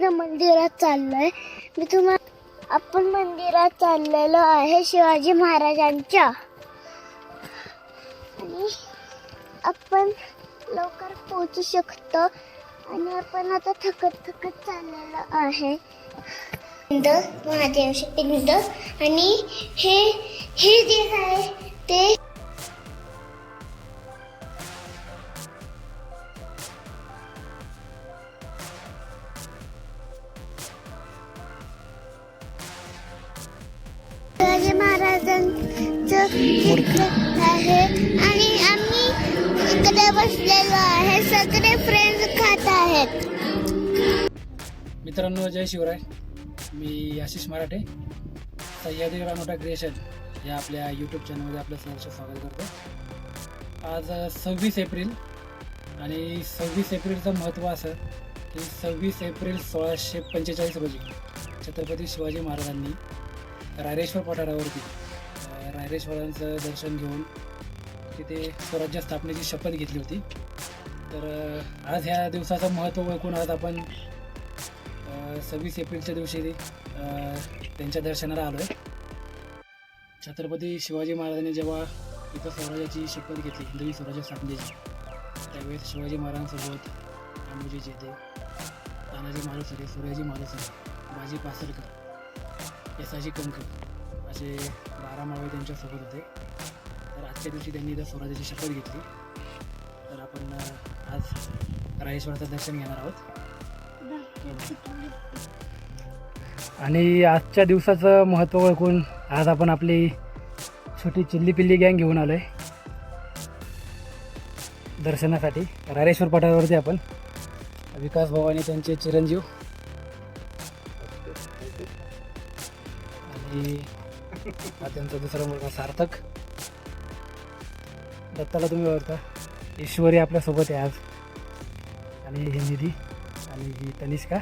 So मंदिरात चाललोय. मी तुम्हाला आपण मंदिरात चाललेलो आहे शिवाजी महाराजांच्या. आणि आपण लवकर पोचू शकतो. आणि आपण आता थकत थकत चाललेलो आहे. पिंड महादेवचे पिंड आणि हे हे जे आहे ते मित्रांनो जय शिवराय. मी आशिष मराठे. सह्याद्री रानोटा क्रिएशन या आपल्या यूट्यूब चॅनलमध्ये आपलं सहर्ष स्वागत करतो. आज सव्वीस एप्रिल आणि सव्वीस एप्रिलचं महत्त्व असं की सव्वीस एप्रिल सोळाशे पंचेचाळीस रोजी छत्रपती शिवाजी महाराजांनी रायरेश्वर पठारावरती रायरेश्वरांचं दर्शन घेऊन तिथे स्वराज्य स्थापनेची शपथ घेतली होती. तर आज ह्या दिवसाचं महत्त्व ओळखून आज आपण सव्वीस एप्रिलच्या दिवशी त्यांच्या दर्शनाला आलो आहे छत्रपती शिवाजी महाराजांनी जेव्हा इथं स्वराज्याची शपथ घेतली हिंदवी स्वराज्य स्थापनेची त्यावेळेस शिवाजी महाराजांसोबत रामोजी जेते तानाजी मालुसरे सूर्याजी मालुसरे बाजी पासरकर यसाजी कंकर असे बारा मावे त्यांच्यासोबत होते. तर आजच्या दिवशी त्यांनी इथं स्वराज्याची शपथ घेतली. तर आपण आज राजेश्वराचं दर्शन घेणार आहोत. आणि आजच्या दिवसाचं महत्त्व ओळखून आज आपण आपली छोटी चिल्ली पिल्ली गँग घेऊन आलो आहे दर्शनासाठी रारेश्वर पठारावरती आपण. विकास भवानी त्यांचे चिरंजीव. आणि हा त्यांचा दुसरा मुलगा सार्थक. दत्ताला तुम्ही ओळखता. ईश्वरी आपल्यासोबत आहे आज. आणि हे निधी. आणि ही तनिष्का.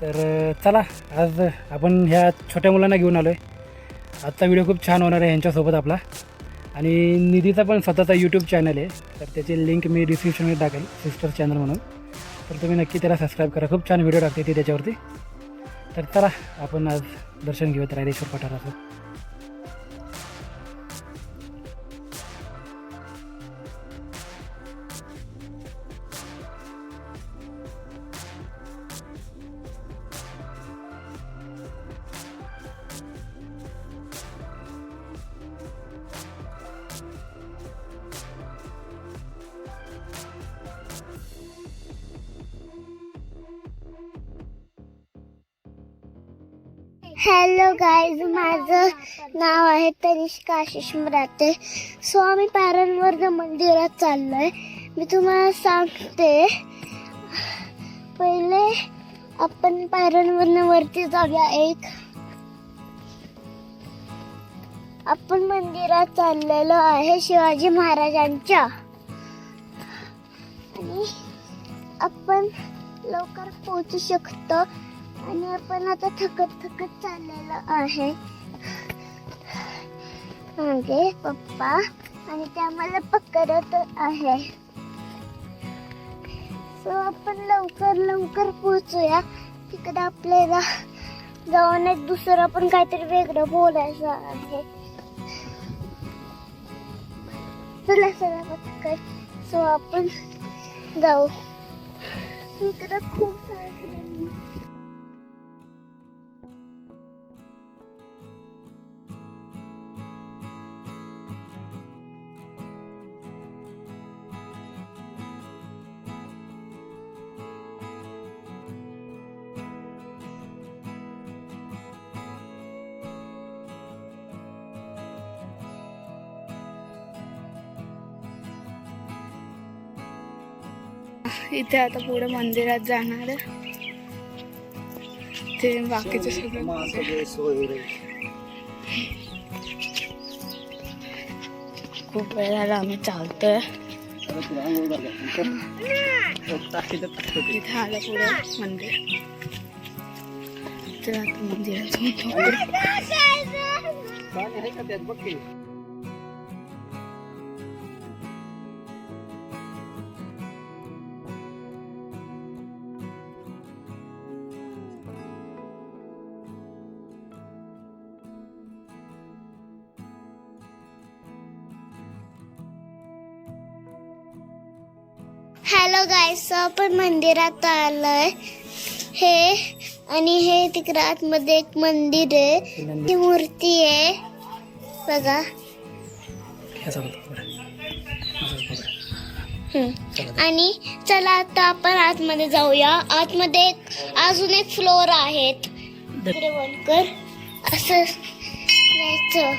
तर चला आज आपण ह्या छोट्या मुलांना घेऊन आलो आहे आजचा व्हिडिओ खूप छान होणार आहे ह्यांच्यासोबत आपला. आणि निधीचा पण स्वतःचा यूट्यूब चॅनल आहे. तर त्याची लिंक मी डिस्क्रिप्शनमध्ये टाकेल सिस्टर चॅनल म्हणून. तर तुम्ही नक्की त्याला सबस्क्राईब करा. खूप छान व्हिडिओ टाकते ती त्याच्यावरती. तर चला आपण आज दर्शन घेऊयात रायरेश्वर पठाराचं. हॅलो गाईज माझं नाव आहे तनिष्का आशिष मराठे. सो आम्ही पॅरणवर मंदिरात चाललोय. मी तुम्हाला सांगते. पहिले आपण पायऱ्यांवरनं वरती जाऊया एक. आपण मंदिरात चाललेलो आहे शिवाजी महाराजांच्या. आणि आपण लवकर पोहोचू शकतो. आणि आपण आता थकत थकत चाललेलो आहे. मागे पप्पा आणि ते आम्हाला पकडत आहे. सो आपण लवकर लवकर पोहोचूया. तिकडे आपल्याला जाऊन एक दुसरं पण काहीतरी वेगळं बोलायचं आहे. चला चला पटकन. सो आपण जाऊ. इकडं खूप सारे इथे आता पुढे मंदिरात जाणार ते बाकीचे सगळे खूप वेळ झाला आम्ही चालतोय. इथे आलं पुढे मंदिर. तर आता मंदिरात हॅलो गाईस आपण मंदिरात आलोय. हे आणि हे तिकडे आतमध्ये एक मंदिर आहे. ती मूर्ती आहे. बघा. आणि चला आता आपण आतमध्ये जाऊया. आतमध्ये एक अजून एक फ्लोर आहेत. कर. असं जायचं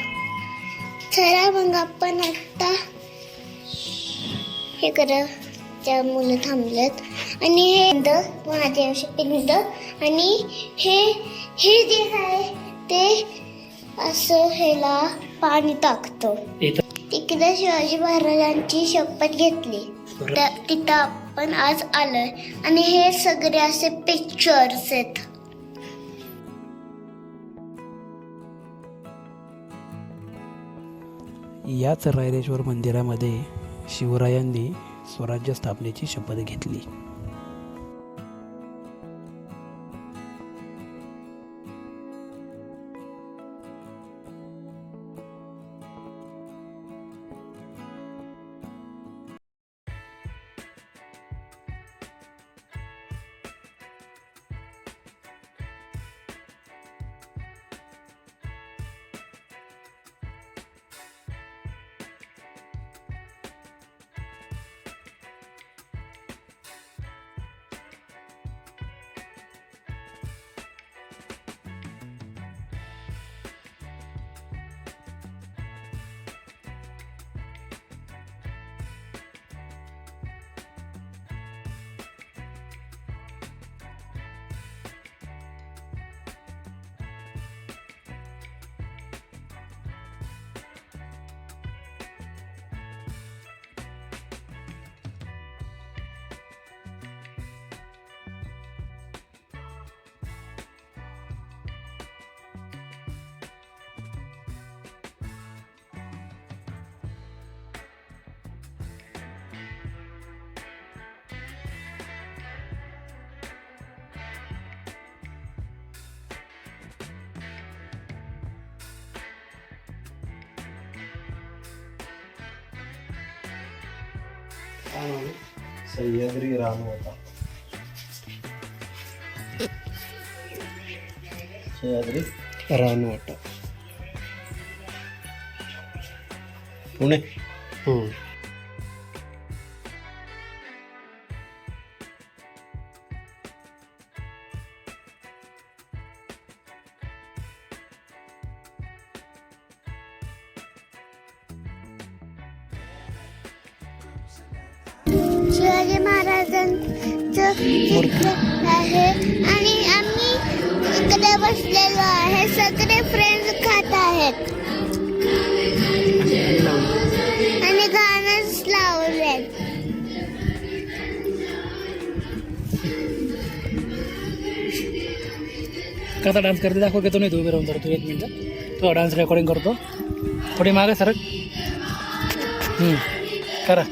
चला मग आपण आता हे करा त्या मुलं थांबलेत. आणि हे महादेवचे पिंड आणि हे हे जे आहे ते असं ह्याला पाणी टाकतो. तिकडे शिवाजी महाराजांची शपथ घेतली. तिथं आपण आज आलोय. आणि हे सगळे असे पिक्चर्स आहेत. याच रायरेश्वर मंदिरामध्ये शिवरायांनी स्वराज्य स्थापनेची शपथ घेतली. सह्याद्री रान होता सह्याद्री रानवटा पुणे शिवाजी चित्र आहे. आणि आम्ही इकडे बसलेलो आहे. सगळे फ्रेंड्स खात आहेत. आणि गाणंच लावले कसा डान्स करते दाखव घेतो नाही तू उभे राहून जरा तू एक मिनटं. तो डान्स रेकॉर्डिंग करतो. थोडी मागे सरक. हम्म, करा.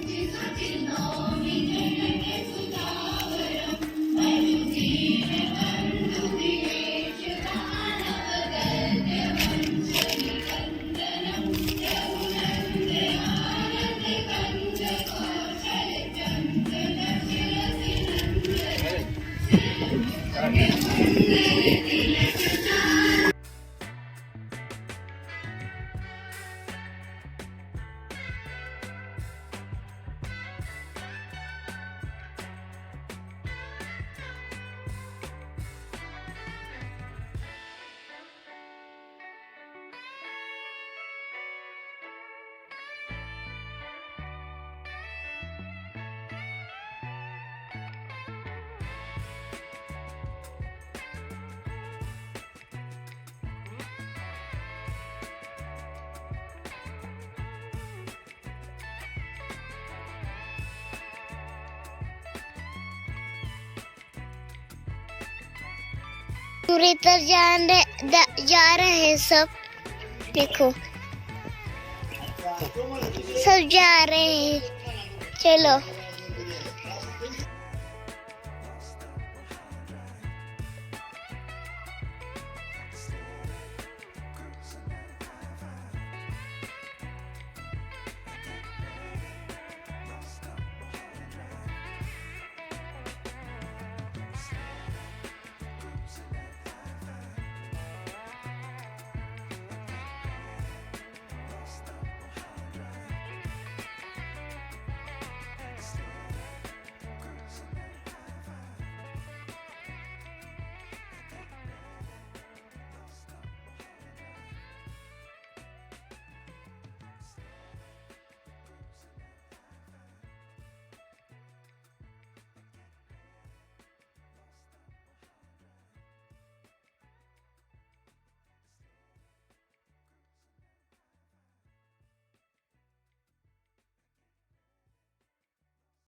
पूरी तर जा रहे जा रहे हैं सब। देखो। सब जा रहे हैं। चलो।